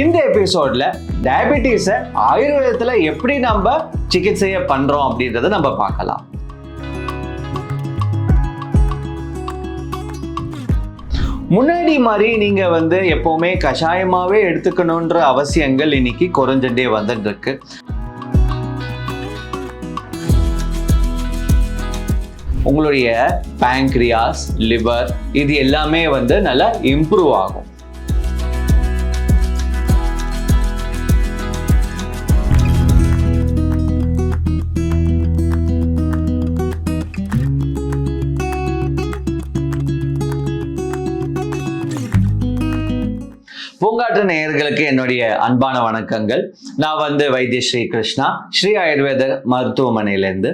இந்த எபிசோட்ல டயபிட்டிஸை ஆயுர்வேதத்துல எப்படி நம்ம சிகிச்சையை பண்றோம் அப்படின்றத நம்ம பார்க்கலாம். முன்னாடி மாதிரி நீங்க வந்து எப்பவுமே கஷாயமாவே எடுத்துக்கணுன்ற அவசியங்கள் இன்னைக்கு குறைஞ்சுட்டே வந்துட்டு இருக்கு. உங்களுடைய பேங்க்ரியாஸ் லிவர் இது எல்லாமே வந்து நல்லா இம்ப்ரூவ் ஆகும். பூங்காற்று நேயர்களுக்கு என்னுடைய அன்பான வணக்கங்கள். நான் வந்து வைத்திய ஸ்ரீ கிருஷ்ணா ஸ்ரீ ஆயுர்வேத மருத்துவமனையிலேருந்து.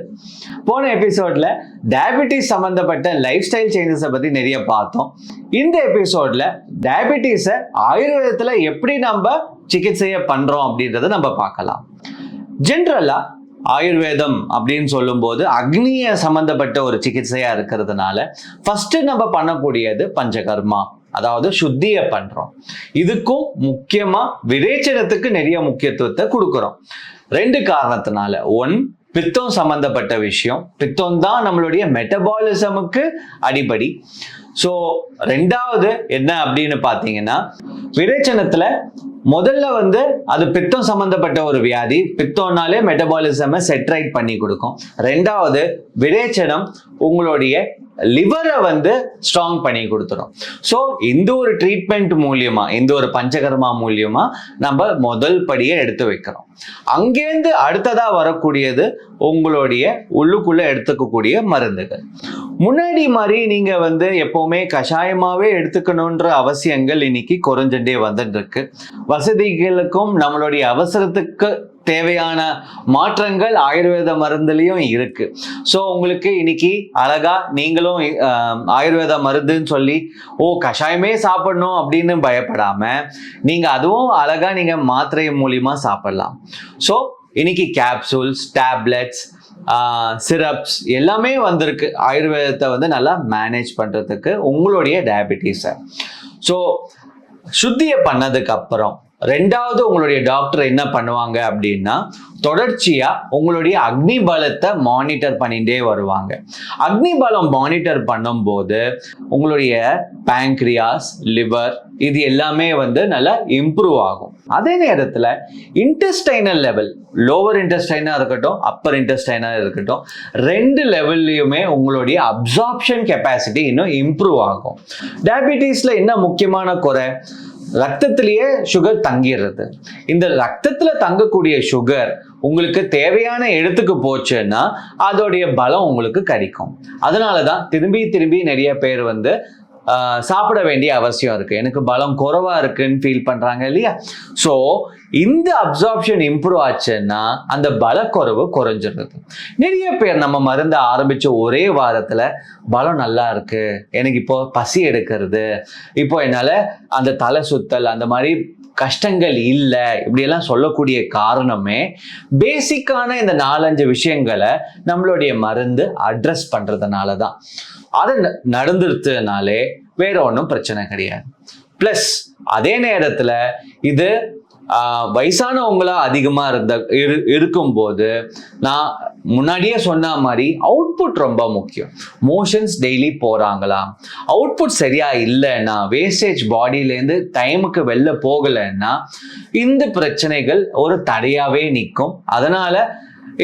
போன எபிசோட்ல டயபிட்டிஸ் சம்மந்தப்பட்ட லைஃப் ஸ்டைல் சேஞ்சஸை பற்றி நிறைய பார்த்தோம். இந்த எபிசோட்ல டயபிட்டிஸை ஆயுர்வேதத்தில் எப்படி நம்ம சிகிச்சையை பண்ணுறோம் அப்படின்றத நம்ம பார்க்கலாம். ஜென்ரலாக ஆயுர்வேதம் அப்படின்னு சொல்லும்போது அக்னிய சம்மந்தப்பட்ட ஒரு சிகிச்சையாக இருக்கிறதுனால ஃபஸ்ட்டு நம்ம பண்ணக்கூடியது பஞ்சகர்மா. அதாவது சுத்தியை பண்றோம். இதுக்கும் முக்கியமா விரேச்சனத்துக்கு நிறைய முக்கியத்துவத்தை கொடுக்குறோம். ரெண்டு காரணத்தினால. ஒன் பித்தம் சம்பந்தப்பட்ட விஷயம். பித்தம் தான் நம்மளுடைய மெட்டபாலிசமுக்கு அடிப்படை. ஸோ ரெண்டாவது என்ன அப்படின்னு பார்த்தீங்கன்னா விரேச்சனத்தில் முதல்ல வந்து அது பித்தம் சம்பந்தப்பட்ட ஒரு வியாதி. பித்தம்னாலே மெட்டபாலிசமை செட்ரைட் பண்ணி கொடுக்கும். ரெண்டாவது விரேச்சனம் உங்களுடைய லிவரை வந்து ஸ்ட்ராங் பண்ணி கொடுத்துரும். ஸோ இந்த ஒரு ட்ரீட்மெண்ட் மூலியமா இந்த ஒரு பஞ்சகர்மா மூலியமா நம்ம முதல் படியை எடுத்து வைக்கிறோம். அங்கேருந்து அடுத்ததா வரக்கூடியது உங்களுடைய உள்ளுக்குள்ள எடுத்துக்கக்கூடிய மருந்துகள். முன்னாடி மாதிரி நீங்க வந்து எப்பவுமே கஷாயமாவே எடுத்துக்கணுன்ற அவசியங்கள் இன்னைக்கு குறைஞ்சுட்டே வந்துட்டு இருக்கு வசதிகளுக்கும் நம்மளுடைய அவசரத்துக்கு தேவையான மாற்றங்கள் ஆயுர்வேத மருந்துலேயும் இருக்கு. ஸோ உங்களுக்கு இன்னைக்கு அழகா நீங்களும் ஆயுர்வேத மருந்துன்னு சொல்லி ஓ கஷாயமே சாப்பிடணும் அப்படின்னு பயப்படாம நீங்க அதுவும் அழகா நீங்க மாத்திரை மூலியமா சாப்பிடலாம். ஸோ இன்னைக்கு கேப்சூல்ஸ் டேப்லெட்ஸ் சிரப்ஸ் எல்லாமே வந்திருக்கு. ஆயுர்வேதத்தை வந்து நல்லா மேனேஜ் பண்ணுறதுக்கு உங்களுடைய டயபிட்டிஸை ஸோ சுத்தியை பண்ணதுக்கு அப்புறம் ரெண்டாவது உங்களுடைய டாக்டர் என்ன பண்ணுவாங்க அப்படின்னா தொடர்ச்சியாக உங்களுடைய அக்னி பலத்தை மானிட்டர் பண்ணிகிட்டே வருவாங்க. அக்னி பலம் மானிட்டர் பண்ணும்போது உங்களுடைய பேங்க்ரியாஸ் லிவர் இது எல்லாமே வந்து நல்லா இம்ப்ரூவ் ஆகும். அதே நேரத்தில் இன்டெஸ்டைனல் லெவல் லோவர் இன்டெஸ்டைனாக இருக்கட்டும் அப்பர் இன்டெஸ்டைனாக இருக்கட்டும் ரெண்டு லெவல்லையுமே உங்களுடைய அப்சார்ப்ஷன் கெப்பாசிட்டி இன்னும் இம்ப்ரூவ் ஆகும். டயபிட்டிஸில் என்ன முக்கியமான குறை? ரத்தத்திலேயே சுகர் தங்கிடுறது. இந்த ரத்தத்துல தங்கக்கூடிய சுகர் உங்களுக்கு தேவையான இடத்துக்கு போச்சுன்னா அதோடைய பலம் உங்களுக்கு கிடைக்கும். அதனால தான் திரும்பி திரும்பி நிறைய பேர் வந்து சாப்பிட வேண்டிய அவசியம் இருக்குது எனக்கு பலம் குறைவாக இருக்குன்னு ஃபீல் பண்ணுறாங்க இல்லையா? ஸோ இந்த அப்சார்ப்ஷன் இம்ப்ரூவ் ஆச்சுன்னா அந்த பலக்குறைவு குறைஞ்சிருது. நிறைய பேர் நம்ம மருந்தை ஆரம்பித்த ஒரே வாரத்தில் பலம் நல்லா இருக்குது எனக்கு இப்போ பசி எடுக்கிறது. இப்போ என்னால் அந்த தலை சுத்தல் அந்த மாதிரி கஷ்டங்கள் இல்லை இப்படியெல்லாம் சொல்லக்கூடிய காரணமே பேசிக்கான இந்த நாலஞ்சு விஷயங்களை நம்மளுடைய மருந்து அட்ரஸ் பண்ணுறதுனால தான் அது ந- வேற ஒன்றும் பிரச்சனை கிடையாது. ப்ளஸ் அதே நேரத்தில் இது வயசானவங்களா அதிகமாக இருந்த இரு இருக்கும்போது நான் முன்னாடியே சொன்ன மாதிரி அவுட்புட் ரொம்ப முக்கியம். மோஷன்ஸ் டெய்லி போகிறாங்களா அவுட்புட் சரியா இல்லைன்னா வேஸ்டேஜ் பாடியிலேருந்து டைமுக்கு வெளில போகலைன்னா இந்த பிரச்சனைகள் ஒரு தடையாகவே நிற்கும். அதனால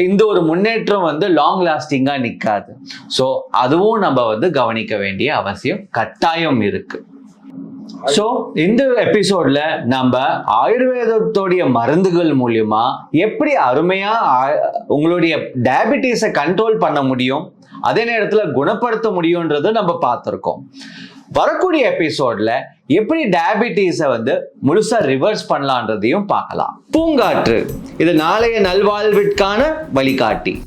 இந்த ஒரு முன்னேற்றம் வந்து லாங் லாஸ்டிங்காக நிற்காது. ஸோ அதுவும் நம்ம வந்து கவனிக்க வேண்டிய அவசியம். கட்டாயம் இருக்குது ஸோ இந்த எபிசோட்ல நம்ம ஆயுர்வேதத்தோடைய மருந்துகள் மூலியமா எப்படி அருமையா ஆ- உங்களுடைய டயபிட்டிஸை கண்ட்ரோல் பண்ண முடியும் அதே நேரத்தில் குணப்படுத்த முடியும்ன்றதை நம்ம பார்த்துருக்கோம். வரக்கூடிய எபிசோட்ல எப்படி டயபிட்டிஸை வந்து முழுசா ரிவர்ஸ் பண்ணலான்றதையும் பார்க்கலாம். பூங்காற்று இது நாளைய நல்வாழ்விற்கான வழிகாட்டி.